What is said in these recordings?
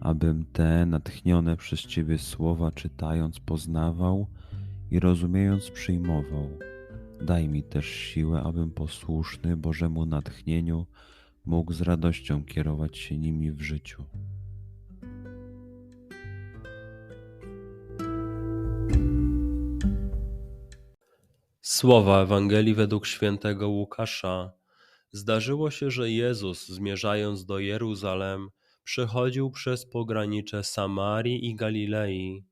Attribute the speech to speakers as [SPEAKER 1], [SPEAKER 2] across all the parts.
[SPEAKER 1] abym te natchnione przez Ciebie słowa czytając poznawał i rozumiejąc przyjmował. Daj mi też siłę, abym posłuszny Bożemu natchnieniu mógł z radością kierować się nimi w życiu.
[SPEAKER 2] Słowa Ewangelii według świętego Łukasza. Zdarzyło się, że Jezus, zmierzając do Jeruzalem, przechodził przez pogranicze Samarii i Galilei.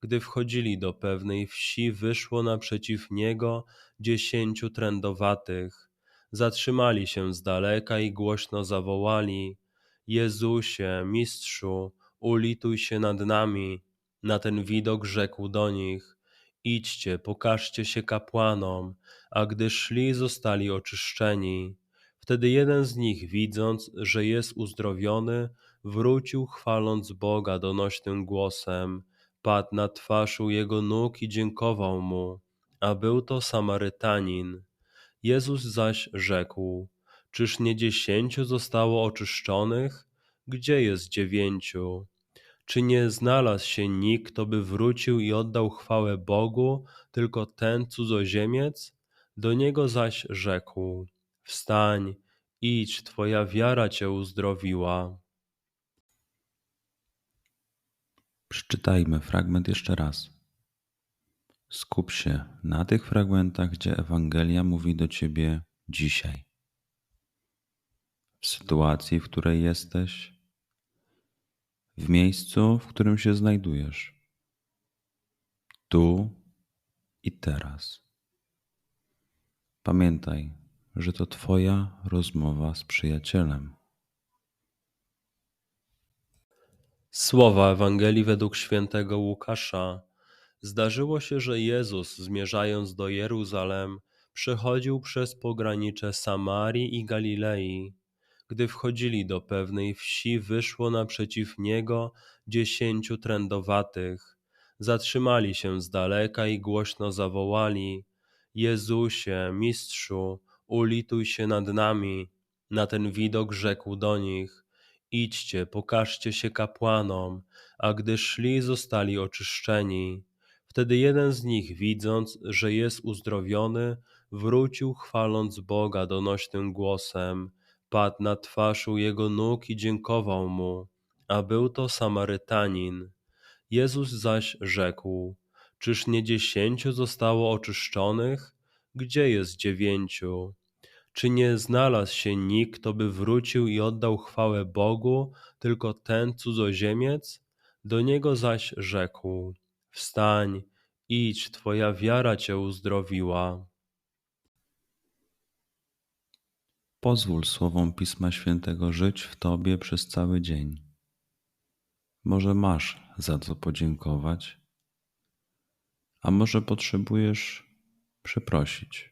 [SPEAKER 2] Gdy wchodzili do pewnej wsi, wyszło naprzeciw niego dziesięciu trędowatych. Zatrzymali się z daleka i głośno zawołali: Jezusie, mistrzu, ulituj się nad nami. Na ten widok rzekł do nich: Idźcie, pokażcie się kapłanom. A gdy szli, zostali oczyszczeni. Wtedy jeden z nich, widząc, że jest uzdrowiony, wrócił chwaląc Boga donośnym głosem, padł na twarz u jego nóg i dziękował mu, a był to Samarytanin. Jezus zaś rzekł, czyż nie dziesięciu zostało oczyszczonych? Gdzie jest dziewięciu? Czy nie znalazł się nikt, kto by wrócił i oddał chwałę Bogu, tylko ten cudzoziemiec? Do niego zaś rzekł, wstań, idź, twoja wiara cię uzdrowiła.
[SPEAKER 1] Przeczytajmy fragment jeszcze raz. Skup się na tych fragmentach, gdzie Ewangelia mówi do ciebie dzisiaj. W sytuacji, w której jesteś, w miejscu, w którym się znajdujesz, tu i teraz. Pamiętaj, że to Twoja rozmowa z przyjacielem.
[SPEAKER 2] Słowa Ewangelii według świętego Łukasza. Zdarzyło się, że Jezus, zmierzając do Jeruzalem, przechodził przez pogranicze Samarii i Galilei. Gdy wchodzili do pewnej wsi, wyszło naprzeciw niego dziesięciu trędowatych. Zatrzymali się z daleka i głośno zawołali: Jezusie, mistrzu, ulituj się nad nami. Na ten widok rzekł do nich: Idźcie, pokażcie się kapłanom, a gdy szli, zostali oczyszczeni. Wtedy jeden z nich, widząc, że jest uzdrowiony, wrócił chwaląc Boga donośnym głosem, padł na twarz u jego nóg i dziękował mu, a był to Samarytanin. Jezus zaś rzekł, czyż nie dziesięciu zostało oczyszczonych? Gdzie jest dziewięciu? Czy nie znalazł się nikt, kto by wrócił i oddał chwałę Bogu, tylko ten cudzoziemiec? Do niego zaś rzekł: Wstań, idź, twoja wiara cię uzdrowiła.
[SPEAKER 1] Pozwól słowom Pisma Świętego żyć w Tobie przez cały dzień. Może masz za co podziękować, a może potrzebujesz przeprosić.